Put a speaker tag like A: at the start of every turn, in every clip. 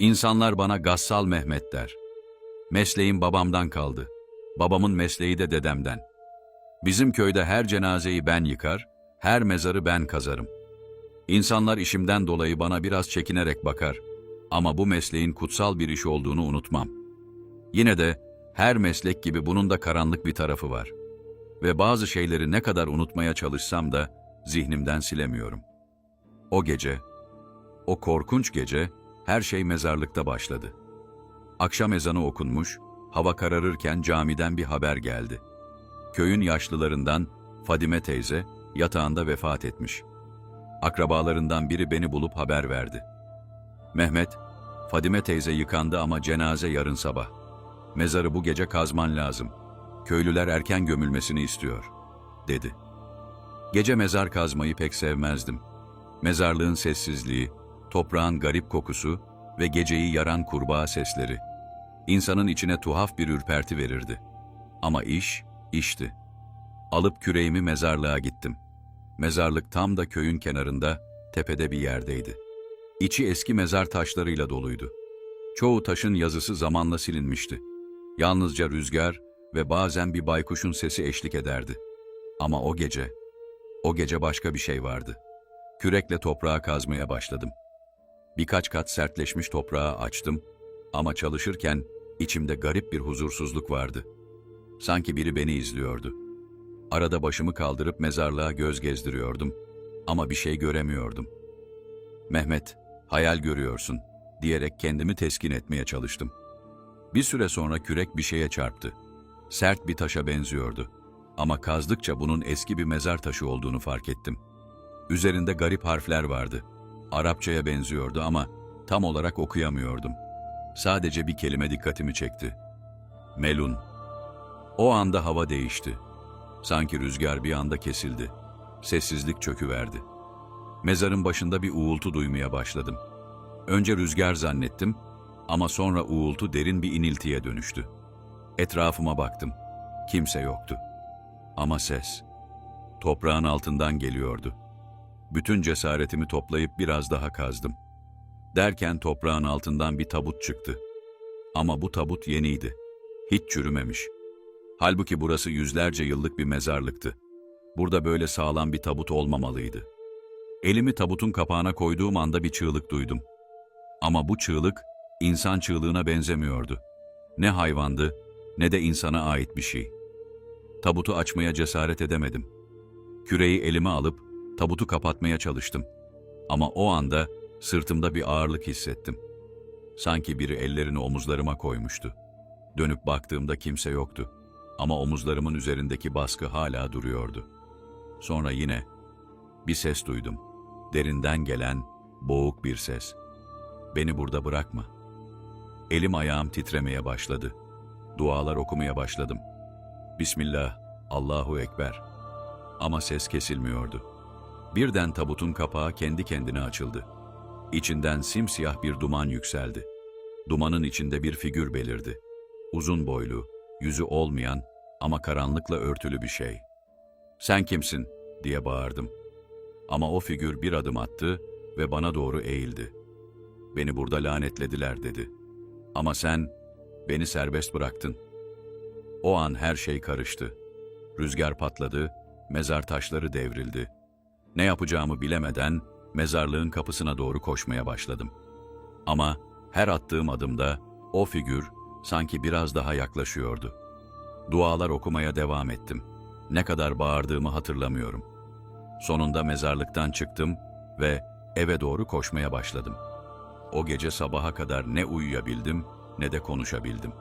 A: İnsanlar bana Gassal Mehmet der. Mesleğim babamdan kaldı. Babamın mesleği de dedemden. Bizim köyde her cenazeyi ben yıkar, her mezarı ben kazarım. İnsanlar işimden dolayı bana biraz çekinerek bakar. Ama bu mesleğin kutsal bir iş olduğunu unutmam. Yine de her meslek gibi bunun da karanlık bir tarafı var. Ve bazı şeyleri ne kadar unutmaya çalışsam da zihnimden silemiyorum. O gece, o korkunç gece her şey mezarlıkta başladı. Akşam ezanı okunmuş, hava kararırken camiden bir haber geldi. Köyün yaşlılarından Fadime teyze yatağında vefat etmiş. Akrabalarından biri beni bulup haber verdi. Mehmet, Fadime teyze yıkandı ama cenaze yarın sabah. Mezarı bu gece kazman lazım. Köylüler erken gömülmesini istiyor, dedi. Gece mezar kazmayı pek sevmezdim. Mezarlığın sessizliği, toprağın garip kokusu ve geceyi yaran kurbağa sesleri. insanın içine tuhaf bir ürperti verirdi. Ama iş, işti. Alıp küreğimi mezarlığa gittim. Mezarlık tam da köyün kenarında, tepede bir yerdeydi. İçi eski mezar taşlarıyla doluydu. Çoğu taşın yazısı zamanla silinmişti. Yalnızca rüzgar ve bazen bir baykuşun sesi eşlik ederdi. Ama o gece, o gece başka bir şey vardı. Kürekle toprağı kazmaya başladım. Birkaç kat sertleşmiş toprağı açtım ama çalışırken içimde garip bir huzursuzluk vardı. Sanki biri beni izliyordu. Arada başımı kaldırıp mezarlığa göz gezdiriyordum ama bir şey göremiyordum. Mehmet, hayal görüyorsun diyerek kendimi teskin etmeye çalıştım. Bir süre sonra kürek bir şeye çarptı. Sert bir taşa benziyordu. Ama kazdıkça bunun eski bir mezar taşı olduğunu fark ettim. Üzerinde garip harfler vardı. Arapçaya benziyordu ama tam olarak okuyamıyordum. Sadece bir kelime dikkatimi çekti. Melun. O anda hava değişti. Sanki rüzgar bir anda kesildi. Sessizlik çöküverdi. Mezarın başında bir uğultu duymaya başladım. Önce rüzgar zannettim ama sonra uğultu derin bir iniltiye dönüştü. Etrafıma baktım. Kimse yoktu. Ama ses. Toprağın altından geliyordu. Bütün cesaretimi toplayıp biraz daha kazdım. Derken toprağın altından bir tabut çıktı. Ama bu tabut yeniydi. Hiç çürümemiş. Halbuki burası yüzlerce yıllık bir mezarlıktı. Burada böyle sağlam bir tabut olmamalıydı. Elimi tabutun kapağına koyduğum anda bir çığlık duydum. Ama bu çığlık insan çığlığına benzemiyordu. Ne hayvandı ne de insana ait bir şey. Tabutu açmaya cesaret edemedim. Küreği elime alıp tabutu kapatmaya çalıştım. Ama o anda sırtımda bir ağırlık hissettim. Sanki biri ellerini omuzlarıma koymuştu. Dönüp baktığımda kimse yoktu. Ama omuzlarımın üzerindeki baskı hala duruyordu. Sonra yine bir ses duydum. Derinden gelen boğuk bir ses. Beni burada bırakma. Elim ayağım titremeye başladı. Dualar okumaya başladım. Bismillah, Allahu Ekber. Ama ses kesilmiyordu. Birden tabutun kapağı kendi kendine açıldı. İçinden simsiyah bir duman yükseldi. Dumanın içinde bir figür belirdi. Uzun boylu, yüzü olmayan ama karanlıkla örtülü bir şey. "Sen kimsin?" diye bağırdım. Ama o figür bir adım attı ve bana doğru eğildi. "Beni burada lanetlediler." dedi. "Ama sen beni serbest bıraktın." O an her şey karıştı. Rüzgar patladı, mezar taşları devrildi. Ne yapacağımı bilemeden mezarlığın kapısına doğru koşmaya başladım. Ama her attığım adımda o figür sanki biraz daha yaklaşıyordu. Dualar okumaya devam ettim. Ne kadar bağırdığımı hatırlamıyorum. Sonunda mezarlıktan çıktım ve eve doğru koşmaya başladım. O gece sabaha kadar ne uyuyabildim ne de konuşabildim.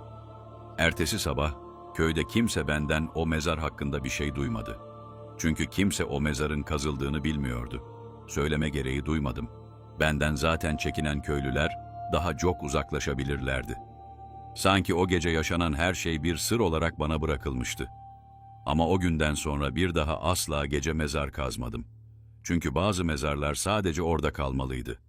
A: Ertesi sabah köyde kimse benden o mezar hakkında bir şey duymadı. Çünkü kimse o mezarın kazıldığını bilmiyordu. Söyleme gereği duymadım. Benden zaten çekinen köylüler daha çok uzaklaşabilirlerdi. Sanki o gece yaşanan her şey bir sır olarak bana bırakılmıştı. Ama o günden sonra bir daha asla gece mezar kazmadım. Çünkü bazı mezarlar sadece orada kalmalıydı.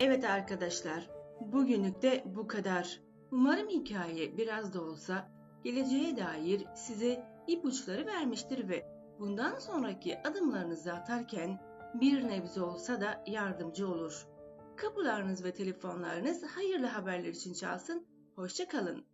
B: Evet arkadaşlar, bugünlük de bu kadar. Umarım hikaye biraz da olsa geleceğe dair size ipuçları vermiştir ve bundan sonraki adımlarınızı atarken bir nebze olsa da yardımcı olur. Kapılarınız ve telefonlarınız hayırlı haberler için çalsın. Hoşça kalın.